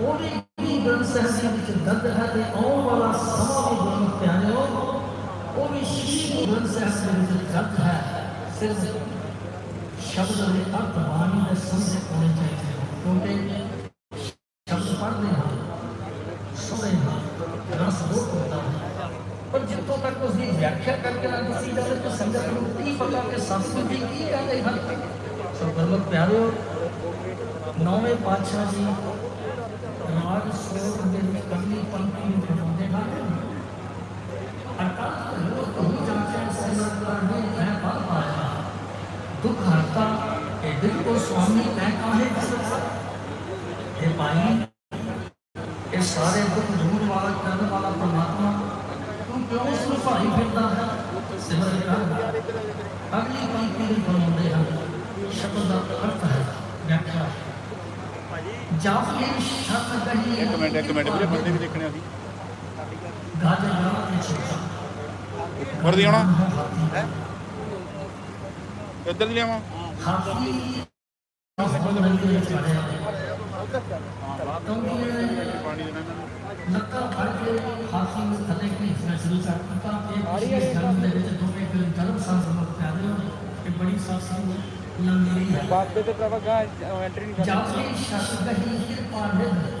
ਉਹਦੇ ਵੀ ਗ੍ਰੰਥ ਸਾਹਿਬ ਦੇ ਵਿੱਚ ਦਰਜ ਹੈ ਤੇ ਆਉਣ ਵਾਲਾ ਸਮਾਂ ਵੀ ਗੁਰਮੁਖ ਪਿਆਰਿਓ ਉਹ ਵੀ ਸ਼੍ਰੀ ਗੁਰੂ ਗ੍ਰੰਥ ਸਾਹਿਬ ਦੇ ਵਿੱਚ ਦਰਜ ਹੈ ਸਿਰਫ ਸ਼ਬਦ ਦੇ ਅਰਥ ਬਾਣੀ ਦੇ ਸਮਝ ਹੋਣੇ ਚਾਹੀਦੇ ਹਨ। ਕਿਉਂਕਿ ਸ਼ਬਦ ਪੜ੍ਹਦੇ ਹਾਂ ਸੁਣਦੇ ਹਾਂ ਰਸ ਬਹੁਤ ਹੁੰਦਾ ਹੈ ਪਰ ਜਿੱਥੋਂ ਤੱਕ ਉਸ ਦੀ ਵਿਆਖਿਆ ਕਰਕੇ ਨਾ ਦੱਸੀ ਜਾਵੇ ਤਾਂ ਸੰਗਤ ਨੂੰ ਕੀ ਪਤਾ ਕਿ ਸੰਸਕ੍ਰਿਤ ਦੀ ਕੀ ਕਹਿੰਦੇ ਹਨ ਸੋ ਗੁਰਮੁਖ ਪਿਆਰਿਓ ਨੌਵੇਂ ਪਾਤਸ਼ਾਹ ਜੀ ਰਾਜ ਸੋਧ ਦੇ ਕਰਨੀ ਪੰਕਤੀ ਨੂੰ ਫਰਮਾਉਂਦੇ ਹਨ। ਅਰਥਾਤ ਲੋਕ ਹੋ ਜਾਂਦੇ ਹਨ ਸਿਮਰਨ ਕਰਨੇ ਮੈਂ ਪੜ ਪਾਇਆ ਦੁੱਖ ਹਰਤਾ ਇਹ ਦਿਲ ਕੋ ਸੁਆਮੀ ਮੈਂ ਕਾਹੇ ਇਹ ਭਾਈ ਇਹ ਸਾਰੇ ਦੁੱਖ ਦੂਰ ਵਾਲਾ ਕਰਨ ਵਾਲਾ ਪਰਮਾਤਮਾ ਤੂੰ ਕਿਉਂ ਇਸ ਨੂੰ ਭਾਈ ਫਿਰਦਾ ਹੈ? ਸਿਮਰਨ ਕਰ। ਅਗਲੀ ਪੰਕਤੀ ਨੂੰ ਫਰਮਾਉਂਦੇ ਹਨ। ਸ਼ਬਦ ਦਾ ਅਰਥ ਹੈ ਵਿਆਖਿਆ। ਕੇ ਸ਼ਬਦ ਕਹੀ ਮਿੰਟ ਇੱਕ ਮਿੰਟ ਵੀਰੇ ਬੰਦੇ ਵੀ ਦੇਖਣੇ ਅਸੀਂ। ਛੋਟਾ ਵਰਦੀ ਆਉਣਾ? ਇੱਧਰ ਦੀ ਲਿਆਵਾਂ? ਹਾਥੀ ਹਸਬੰਦ ਨਦੀ ਦੇ ਵਿੱਚ ਵੜਿਆ ਕਿਉਂਕਿ ਪਾਣੀ ਦੇਣਾ ਇਹਨਾਂ ਨੂੰ ਲੱਤਾਂ ਫੜ ਕੇ ਹਾਥੀ ਨੂੰ ਥੱਲੇ ਖਿੱਚਣਾ ਸ਼ੁਰੂ ਕਰ ਦਿੱਤਾ ਇਹ ਪਿਛਲੇ ਜਨਮ ਦੇ ਵਿੱਚ ਦੋਵੇਂ ਕਿ ਜਨਮ ਸੰਸਮਤ ਪਿਆਰੇ ਹੋਏ ਇਹ ਬੜੀ ਸਾਸੀ ਲੰਮੀ ਹੈ ਬਾਬੇ ਤੇ ਪ੍ਰਭਾ ਗਾ ਐਂਟਰੀ ਨਹੀਂ ਜਦ ਵੀ ਸ਼ਬਦ ਕਹੀ ਕਿਰਪਾ ਨਿਧ ਗਾਜ ਨੇ। ਹਾਥੀ ਨੂੰ ਫੜ ਕੇ ਨਦੀ ਦੇ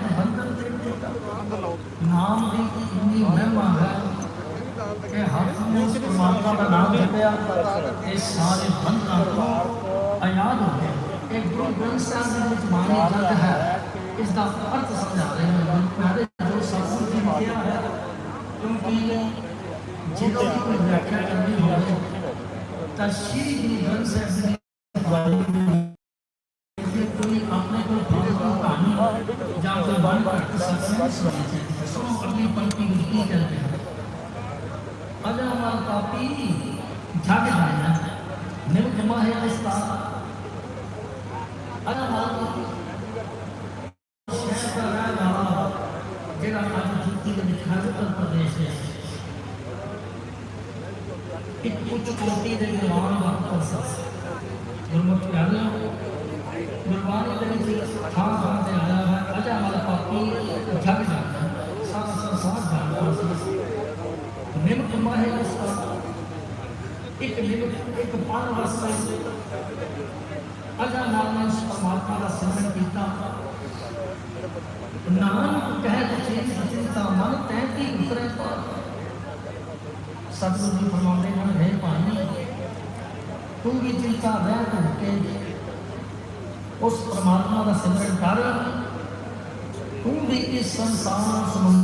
ਨਾਮ ਦੀ ਇੰਨੀ ਮਹਿਮਾ ਹੈ ਕਿ ਹਰ ਉਸ ਪਰਮਾਤਮਾ ਦਾ ਨਾਮ ਜਪਿਆ, ਇਹ ਸਾਰੇ ਬੰਧਨਾਂ ਤੋਂ ਆਜ਼ਾਦ ਹੋ ਗਏ। ਇਹ ਗੁਰੂ ਗ੍ਰੰਥ ਸਾਹਿਬ ਦੇ ਵਿੱਚ ਬਾਣੀ ਦਰਜ ਹੈ। ਇਸ ਦਾ ਅਰਥ ਸਮਝਾ ਰਹੇ ਨੇ ਪਿਆਰੇ ਜੋ ਸਤਿਗੁਰੂ ਜੀ ਨੇ ਕਿਹਾ ਹੈ, ਕਿਉਂਕਿ ਜਦੋਂ ਕੋਈ ਵਿਆਖਿਆ ਕਰਨੀ ਹੋਵੇ, ਤਾਂ ਸ਼੍ਰੀ ਗੁਰੂ ਗ੍ਰੰਥ ਸਾਹਿਬ ਦੀ ਬਾਣੀ जानते बार बार तो अपने पल की गिनती करते हैं अजामा पापी जाग आया निर्गमा है इसका अजामा शहर का राज रहा जेड़ा आज जीती के दिखा उत्तर प्रदेश है एक कुछ कोटी दे जवान वापस गुरमुख प्यारे गुरबानी दे जी हाँ हाँ ਨਿਮਕ ਮਾਹੇ ਅਸਤਾ ਇੱਕ ਨਿਮਕ ਇੱਕ ਪਾਣ ਵਾਸਤੇ ਅਜਾ ਨਾਮ ਇਸ ਦਾ ਸਿਮਰਨ ਕੀਤਾ ਨਾਨਕ ਕਹਿ ਤੇ ਸਚਿੰਤਾ ਮਨ ਤੈ ਕੀ ਉਤਰੇ ਪਾ ਸਤਿਗੁਰੂ ਜੀ ਫਰਮਾਉਂਦੇ ਹਨ ਹੈ ਪਾਣੀ ਤੂੰ ਵੀ ਚਿੰਤਾ ਰਹਿ ਤੂੰ ਕੇ ਉਸ ਪਰਮਾਤਮਾ ਦਾ ਸਿਮਰਨ ਕਰ। संसार